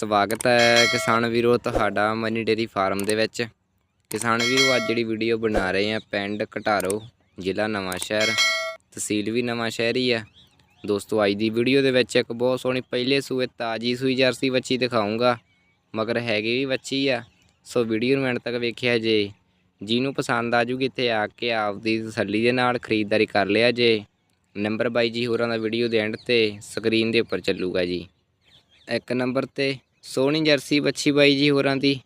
ਸਵਾਗਤ ਹੈ ਕਿਸਾਨ ਵੀਰੋ ਤੁਹਾਡਾ ਮਨੀ ਡੇਰੀ ਫਾਰਮ ਦੇ ਵਿੱਚ। ਕਿਸਾਨ ਵੀਰੋ, ਅੱਜ ਜਿਹੜੀ ਵੀਡੀਓ ਬਣਾ ਰਹੇ ਆ ਪਿੰਡ ਘਟਾਰੋ, ਜ਼ਿਲ੍ਹਾ ਨਵਾਂ ਸ਼ਹਿਰ। ਤਹਿਸੀਲ ਵੀ ਨਵਾਂ ਸ਼ਹਿਰ ਹੀ ਆ। ਦੋਸਤੋ, ਅੱਜ ਦੀ ਵੀਡੀਓ ਦੇ ਵਿੱਚ ਇੱਕ ਬਹੁਤ ਸੋਹਣੀ ਪਹਿਲੇ ਸੂਏ, ਤਾਜੀ ਸੂਈ ਜਰਸੀ ਬੱਚੀ ਦਿਖਾਉਂਗਾ ਮਗਰ ਹੈਗੀ ਵੀ ਬੱਚੀ ਆ। ਸੋ ਵੀਡੀਓ ਨੂੰ ਐਂਡ ਤੱਕ ਵੇਖਿਆ ਜੇ। ਜਿਹਨੂੰ ਪਸੰਦ ਆ ਜੂਗੀ ਇੱਥੇ ਆ ਕੇ ਆਪਦੀ ਤਸੱਲੀ ਦੇ ਨਾਲ ਖਰੀਦਦਾਰੀ ਕਰ ਲਿਆ ਜੇ। ਨੰਬਰ ਬਾਈ ਜੀ ਹੋਰਾਂ ਦਾ ਵੀਡੀਓ ਦੇ ਐਂਡ ਤੇ ਸਕਰੀਨ ਦੇ ਉੱਪਰ ਚੱਲੂਗਾ ਜੀ। ਇੱਕ ਨੰਬਰ ਤੇ ਸੋਹਣੀ ਜਰਸੀ ਬੱਚੀ ਬਾਈ ਜੀ ਹੋਰਾਂ ਦੀ।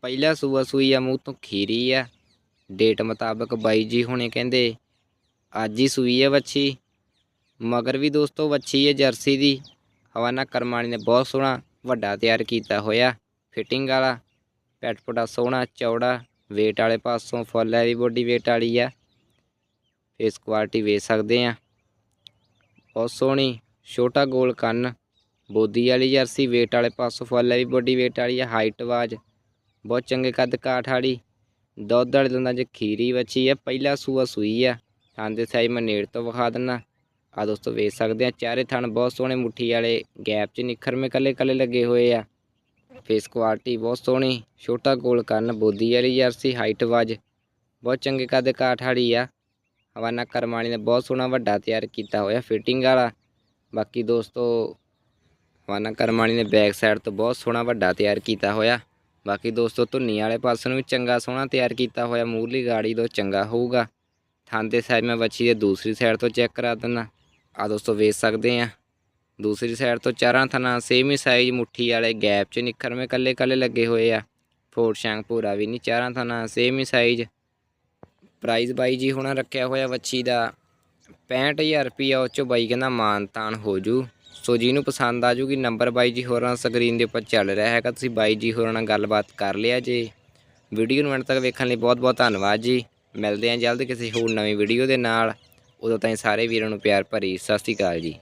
ਪਹਿਲਾ ਸੂਆ ਸੂਈ ਆ, ਮੂੰਹ ਤੋਂ ਖੀਰੀ ਆ। ਡੇਟ ਮੁਤਾਬਕ ਬਾਈ ਜੀ ਹੁਣੇ ਕਹਿੰਦੇ, ਅੱਜ ਹੀ ਸੂਈ ਆ ਬੱਚੀ ਮਗਰ ਵੀ ਦੋਸਤੋ ਬੱਚੀ ਹੈ ਜਰਸੀ ਦੀ। ਹਵਾਨਾ ਕਰਮਾਣੀ ਨੇ ਬਹੁਤ ਸੋਹਣਾ ਵੱਡਾ ਤਿਆਰ ਕੀਤਾ ਹੋਇਆ। ਫਿਟਿੰਗ ਵਾਲਾ, ਪੈਟ ਪੁਟਾ ਸੋਹਣਾ, ਚੌੜਾ, weight ਵਾਲੇ ਪਾਸੋਂ ਫੁੱਲ ਹੈਵੀ ਬੋਡੀ weight ਵਾਲੀ ਆ। ਫੇਸ ਕੁਆਲਿਟੀ ਵੇਖ ਸਕਦੇ ਆ। ਬਹੁਤ ਸੋਹਣੀ, ਛੋਟਾ ਗੋਲ ਕੰਨ। ਬੋਦੀ ਵਾਲੀ ਜਰਸੀ, weight ਵਾਲੇ ਪਾਸੋਂ ਫੁੱਲ ਵੀ ਬੋਡੀ weight ਵਾਲੀ ਆ ਹਾਈਟ ਵਾਜ ਬਹੁਤ ਚੰਗੇ ਕੱਦ ਕਾਠ ਵਾਲੀ। ਦੁੱਧ ਵਾਲੇ ਦੰਦਾਂ 'ਚ ਖੀਰੀ ਬੱਚੀ ਆ, ਪਹਿਲਾ ਸੂਆ ਸੂਈ ਆ। ਥਣ ਦੇ ਸਾਈਜ਼ ਮੈਂ ਨੇੜ ਤੋਂ ਵਿਖਾ ਦਿੰਨਾ। ਆ ਦੋਸਤੋ ਵੇਖ ਸਕਦੇ ਆ, ਚਾਰੇ ਥਣ ਬਹੁਤ ਸੋਹਣੇ ਮੁੱਠੀ ਵਾਲੇ ਗੈਪ 'ਚ ਨਿਖਰਵੇਂ ਕੱਲੇ ਕੱਲੇ ਲੱਗੇ ਹੋਏ ਆ। ਫੇਸ ਕੁਆਲਿਟੀ ਬਹੁਤ ਸੋਹਣੀ, ਛੋਟਾ ਗੋਲ ਕਰਨ ਬੋਦੀ ਵਾਲੀ ਜਰਸੀ ਹਾਈਟ ਵਾਜ ਬਹੁਤ ਚੰਗੇ ਕੱਦ ਕਾਠ ਵਾਲੀ ਆ। ਹਵਾਨਾ ਕਰਮਾਣੀ ਨੇ ਬਹੁਤ ਸੋਹਣਾ ਵੱਡਾ ਤਿਆਰ ਕੀਤਾ ਹੋਇਆ ਫਿਟਿੰਗ ਵਾਲਾ। ਬਾਕੀ ਦੋਸਤੋ ਹਵਾਨਾ ਕਰਮਾਣੀ ਨੇ ਬੈਕ ਸਾਈਡ ਤੋਂ ਬਹੁਤ ਸੋਹਣਾ ਵੱਡਾ ਤਿਆਰ ਕੀਤਾ ਹੋਇਆ। ਬਾਕੀ ਦੋਸਤੋ, ਧੁੰਨੀ ਵਾਲੇ ਪਾਸੇ ਨੂੰ ਵੀ ਚੰਗਾ ਸੋਹਣਾ ਤਿਆਰ ਕੀਤਾ ਹੋਇਆ। ਮੂਰਲੀ ਗਾੜੀ ਤੋਂ ਚੰਗਾ ਹੋਊਗਾ। ਥਾਂ ਦੇ ਸਾਈਡ ਮੈਂ ਵੱਛੀ ਦੇ ਦੂਸਰੀ ਸਾਈਡ ਤੋਂ ਚੈੱਕ ਕਰਾ ਦਿੰਦਾ। ਆ ਦੋਸਤੋ ਵੇਚ ਸਕਦੇ ਆ। ਦੂਸਰੀ ਸਾਈਡ ਤੋਂ ਚਾਰਾਂ ਥਣਾ ਸੇਮ ਹੀ ਸਾਈਜ਼ ਮੁੱਠੀ ਵਾਲੇ ਗੈਪ 'ਚ ਨਿਖਰਵੇਂ ਕੱਲੇ ਕੱਲੇ ਲੱਗੇ ਹੋਏ ਆ। ਫੋਰ ਸ਼ਾਂਗ ਪੂਰਾ ਵੀ ਨਹੀਂ, ਚਾਰਾਂ ਥਣਾ ਸੇਮ ਹੀ ਸਾਈਜ਼ ਪ੍ਰਾਈਸ ਬਾਈ ਜੀ ਹੁਣਾਂ ਰੱਖਿਆ ਹੋਇਆ ਵੱਛੀ ਦਾ। 65000 ਰੁਪਿਆ ਉਹ ਚੋਂ ਬਾਈ ਕਹਿੰਦਾ ਮਾਨ ਤਾਨ ਹੋ ਜੂ। ਸੋ ਜਿਹਨੂੰ ਪਸੰਦ ਆ ਜੂਗੀ ਨੰਬਰ ਬਾਈ ਜੀ ਹੋਰਾਂ ਸਕਰੀਨ ਦੇ ਉੱਪਰ ਚੱਲ ਰਿਹਾ ਹੈਗਾ। ਤੁਸੀਂ ਬਾਈ ਜੀ ਹੋਰਾਂ ਨਾਲ ਗੱਲਬਾਤ ਕਰ ਲਿਆ ਜੇ। ਵੀਡੀਓ ਨੂੰ ਅੰਤ ਤੱਕ ਵੇਖਣ ਲਈ ਬਹੁਤ ਬਹੁਤ ਧੰਨਵਾਦ ਜੀ। ਮਿਲਦੇ ਹਾਂ ਜਲਦ ਕਿਸੇ ਹੋਰ ਨਵੀਂ ਵੀਡੀਓ ਦੇ ਨਾਲ। ਉਦੋਂ ਤਾਈਂ ਸਾਰੇ ਵੀਰਾਂ ਨੂੰ ਪਿਆਰ ਭਰੀ ਸਤਿ ਸ਼੍ਰੀ ਅਕਾਲ ਜੀ।